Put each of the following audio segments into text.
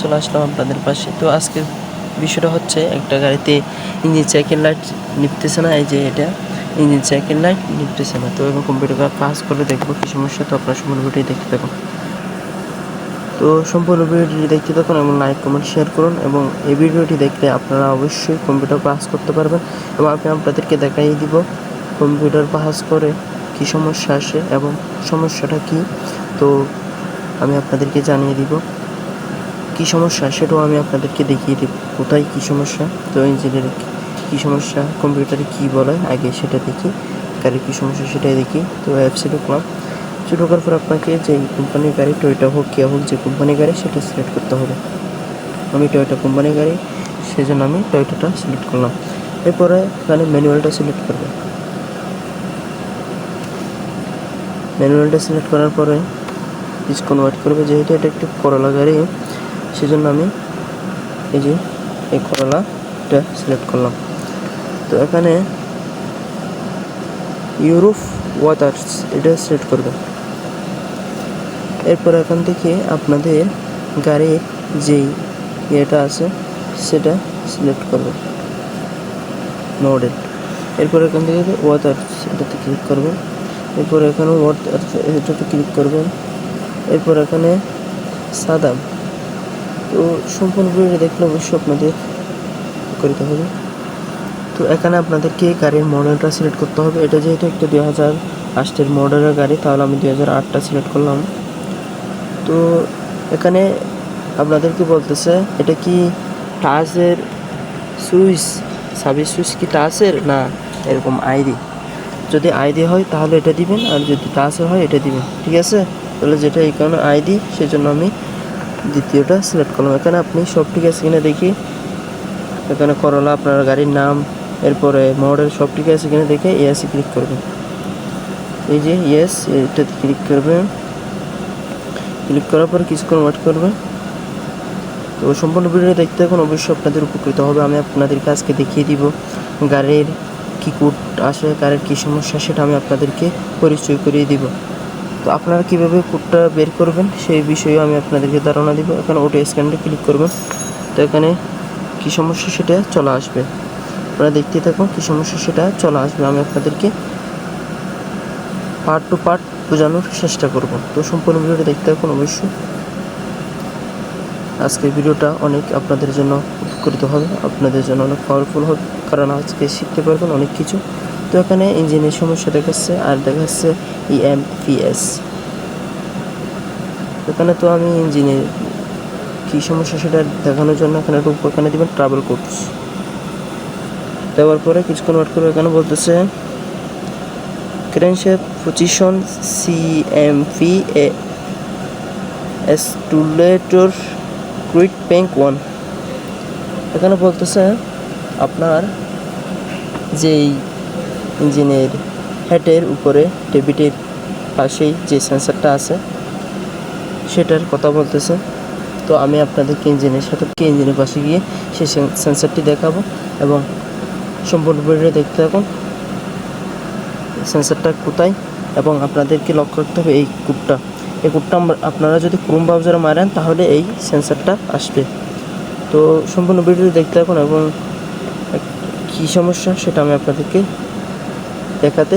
চলে আসলাম আপনাদের পাশে। তো আজকের বিষয়টা হচ্ছে, একটা গাড়িতে ইঞ্জিন সাইকেল লাইট নিপতেছে না, এই যে এটা ইঞ্জিন সাইকেল লাইট নিপতেছে না। তো এবং কম্পিউটার কাজ করে দেখব, কী সমস্যা, তো আপনার সম্পূর্ণ ভিডিও দেখতে থাকুন। তো সম্পূর্ণ ভিডিওটি দেখতে থাকুন এবং লাইক কমেন্ট শেয়ার করুন এবং এই ভিডিওটি দেখলে আপনারা অবশ্যই কম্পিউটার পাস করতে পারবেন এবং আমি আপনাদেরকে দেখাই দিব কম্পিউটার পাস করে কী সমস্যা আসে এবং সমস্যাটা কী। তো আমি আপনাদেরকে জানিয়ে দিব। কী সমস্যা সেটাও আমি আপনাদেরকে দেখিয়ে দেব। কোথায় কী সমস্যা? তো ইঞ্জিনের কী সমস্যা? কম্পিউটারে কী বলে? আগে সেটা দেখি। গাড়ির কী সমস্যা সেটাই দেখি। তো অ্যাপসে ঢুকলাম। অ্যাপসে ঢোকার পর আপনাকে যে কোম্পানির গাড়ি টয়টা হোক কেয়া হোক, যে কোম্পানির গাড়ি, সেটা সিলেক্ট করতে হবে। আমি টয়টা কোম্পানির গাড়ি সেই জন্য আমি টয়টাটা সিলেক্ট করলাম। এরপরে এখানে ম্যানুয়ালটা সিলেক্ট করবে। ম্যানুয়ালটা সিলেক্ট করার পরে কিছুক্ষণ ওয়েট করবে। যেহেতু এটা একটু করলা গাড়ি সেজন্য আমি এই যে এই করলাটা সিলেক্ট করলাম। তো এখানে ইউরোপ ওয়াটার্স এটা সিলেক্ট করবে এরপর এখান থেকে আপনাদের গাড়ির যেই ইয়েটা আছে সেটা সিলেক্ট করবে মডেল এরপর এখান থেকে ওয়াটার্স এটাতে ক্লিক করবেন। এরপর এখানে ওয়াটার্স এটাতে ক্লিক করবেন। এরপর এখানে সাদাম তো সম্পূর্ণ ভিডিও দেখলে অবশ্যই আপনাদের করতে হবে। তো এখানে আপনাদেরকে গাড়ির মডেলটা সিলেক্ট করতে হবে। এটা যেহেতু একটা দুই হাজার আটের মডেলের গাড়ি, তাহলে আমি দুই হাজার আটটা সিলেক্ট করলাম। তো এখানে আপনাদেরকে বলতেছে, এটা কি টাচের সুইচ সার্ভিস সুইচ কি টাচের না, এরকম আইডি যদি আইডি হয়, তাহলে এটা দিবেন, আর যদি টাচের হয়, এটা দিবেন। ঠিক আছে? তাহলে যেটা এখানে আইডি সেজন্য আমি দ্বিতীয়টা সিলেক্ট করলাম। এখানে আপনি সব ঠিক আছে কিনা দেখি, এখানে করলা আপনার গাড়ির নাম, এরপরে মডেল সব ঠিক আছে কিনা দেখে ইয়েসে ক্লিক করবেন। এই যে ইয়েস এটাতে ক্লিক করবেন। ক্লিক করার পর কিছুক্ষণ ওয়েট করবেন। তো সম্পূর্ণ ভিডিও দেখতে এখন অবশ্যই আপনাদের উপকৃত হবে। আমি আপনাদেরকে আজকে দেখিয়ে দিব গাড়ির কী কোড আসে, গাড়ির কী সমস্যা, সেটা আমি আপনাদেরকে পরিচয় করিয়ে দিব। তো আপনারা কীভাবে কোডটা বের করবেন, সেই বিষয়ে আমি আপনাদেরকে ধারণা দিব। এখানে ওটো স্ক্যানটা ক্লিক করবেন। তো এখানে কী সমস্যা সেটা চলে আসবে। আপনারা দেখতে থাকুন কী সমস্যা সেটা চলে আসবে। আমি আপনাদেরকে পার্ট টু পার্ট বোঝানোর চেষ্টা করব। তো সম্পূর্ণ ভিডিওটা দেখতে থাকুন অবশ্যই। আজকের ভিডিওটা অনেক আপনাদের জন্য উপকৃত হবে, আপনাদের জন্য অনেক পাওয়ারফুল হবে। কারণ আজকে শিখতে পারবেন অনেক কিছু। তো এখানে ইঞ্জিনের সমস্যা দেখাচ্ছে আর দেখাচ্ছে E ইএমপিএস এখানে তো আমি ইঞ্জিনের কী সমস্যা সেটা দেখানোর জন্য এখানে একটু দেবেন ট্রাভেল কোডস দেওয়ার পরে কিছুক্ষণ ওয়েট করে এখানে বলতেছে ক্রেনশেপ পজিশন সিএমপি এ এস্টুলেটর ক্রুইট ব্যাঙ্ক ওয়ান এখানে বলতেছে, আপনার যেই ইঞ্জিনের হেডের উপরে টেবিটের পাশেই যে সেন্সারটা আছে, সেটার কথা বলতেছে। তো আমি আপনাদেরকে ইঞ্জিনের সাথে ইঞ্জিনের পাশে গিয়ে সেই সেন্সারটি দেখাবো এবং সম্পূর্ণ ভিডিও দেখতে থাকুন। সেন্সারটা কোথায় এবং আপনাদেরকে লক্ষ্য রাখতে হবে এই কুটটা এই কুটটা আপনারা যদি ক্রোম ব্রাউজারে মারেন, তাহলে এই সেন্সারটা আসবে। তো সম্পূর্ণ ভিডিও দেখতে থাকুন এবং কী সমস্যা সেটা আমি আপনাদেরকে দেখাতে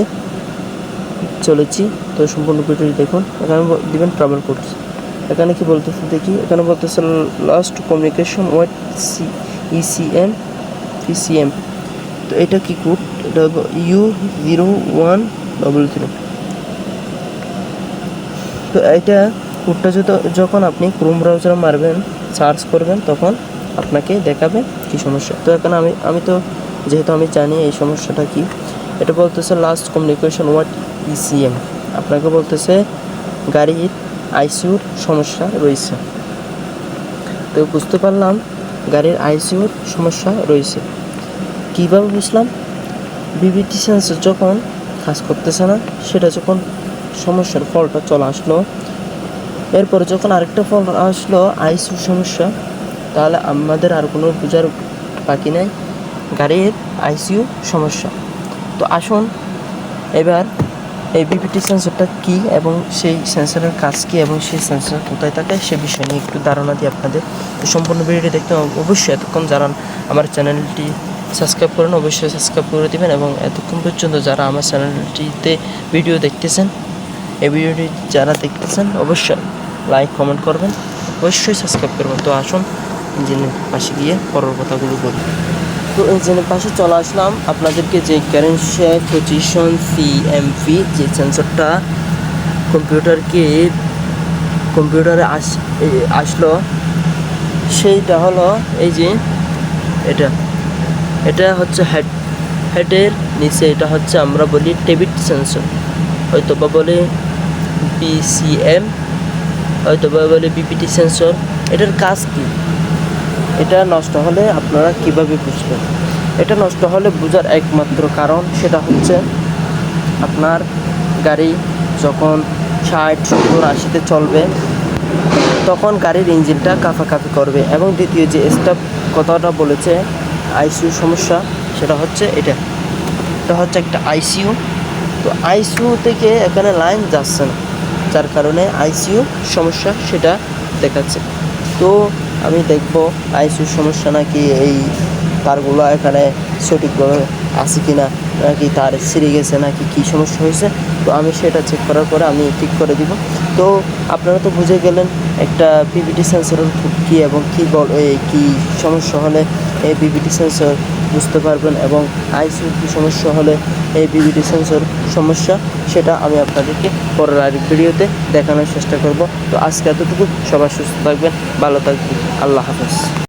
চলেছি। তো সম্পূর্ণ ভিডিওটি দেখুন। এখানে দিবেন ট্রাভেল কোডস এখানে কি বলতেছে দেখি। এখানে বলতেছে last communication white C ECM PCM তো এটা কি কোড এটা U zero one double zero তো এটা কোডটা যখন আপনি ক্রোম ব্রাউজারে মারবেন সার্চ করবেন, তখন আপনাকে দেখাবে কি সমস্যা। তো এখানে আমি আমি তো যেহেতু আমি জানি এই সমস্যাটা কি এটা বলতেছে লাস্ট কমিউনিকেশন ওয়াট ইসিএম আপনাকে বলতেছে গাড়ির আইসিউর সমস্যা রয়েছে। তো বুঝতে পারলাম, গাড়ির আইসিউর সমস্যা রয়েছে। কীভাবে বুঝলাম? বিবিটি সেন্সর যখন কাজ করতেছে না, সেটা যখন সমস্যার ফলটা চলে আসলো, এরপরে যখন আরেকটা ফল আসলো আইসিউ সমস্যা, তাহলে আমাদের আর কোনো বোঝার বাকি নাই। গাড়ির আইসিউ সমস্যা। তো আসুন, এবার এই বিপিটি সেন্সরটা কি এবং সেই সেন্সরের কাজ কি এবং সেই সেন্সর কোথায় থাকে সে বিষয় নিয়ে একটু ধারণা দিই আপনাদের। তো সম্পূর্ণ ভিডিওটি দেখতে অবশ্যই এতক্ষণ যারা আমার চ্যানেলটি সাবস্ক্রাইব করেন, অবশ্যই সাবস্ক্রাইব করে দিবেন এবং এতক্ষণ পর্যন্ত যারা আমার চ্যানেলটিতে ভিডিও দেখতেছেন, এই ভিডিওটি যারা দেখতেছেন, অবশ্যই লাইক কমেন্ট করবেন, অবশ্যই সাবস্ক্রাইব করবেন। তো আসুন, ইঞ্জিনের পাশে গিয়ে পরের কথাগুলো বলি। তো ইঞ্জিনের পাশে চলে আসলাম আপনাদেরকে যে কারেন্ট শেয়ার পজিশন সিএমপি যে সেন্সরটা কম্পিউটারকে কম্পিউটারে আস আসলো, সেইটা হলো এই যে এটা। এটা হচ্ছে হেড হেডের নিচে এটা হচ্ছে আমরা বলি টেবিট সেন্সর হয়তো বা বলে বিসিএম হয়তো বা বলে বিপিটি সেন্সর এটার কাজ কি? এটা নষ্ট হলে আপনারা কীভাবে বুঝবেন? এটা নষ্ট হলে বোঝার একমাত্র কারণ সেটা হচ্ছে আপনার গাড়ি যখন ষাট, সত্তর, আশিতে চলবে, তখন গাড়ির ইঞ্জিনটা কাঁপাকাঁপি করবে এবং দ্বিতীয় যে স্টাফ কথাটা বলেছে আইসিউ সমস্যা, সেটা হচ্ছে এটা। এটা হচ্ছে একটা আইসিইউ তো আইসিইউ থেকে এখানে লাইন যাচ্ছে না, যার কারণে আইসিইউ সমস্যা সেটা দেখাচ্ছে। তো আমি দেখব আইসিইউ সমস্যা নাকি এই তারগুলো এখানে সঠিকভাবে আছে কি না নাকি তার ছিঁড়ে গেছে, নাকি কি সমস্যা হয়েছে। তো আমি সেটা চেক করার পরে আমি ঠিক করে দিব। তো আপনারা তো বুঝে গেলেন, একটা পিভিটি সেন্সরের কী এবং কী এই কী সমস্যা হলে এই বিবিটি সেন্সর বুঝতে পারবেন এবং আইসিউ কী সমস্যা হলে এই বিবিটি সেন্সর সমস্যা সেটা আমি আপনাদেরকে পরের আর ভিডিওতে দেখানোর চেষ্টা করব। তো আজকে এতটুকু। সবাই সুস্থ থাকবেন, ভালো থাকবেন। আল্লাহ হাফেজ।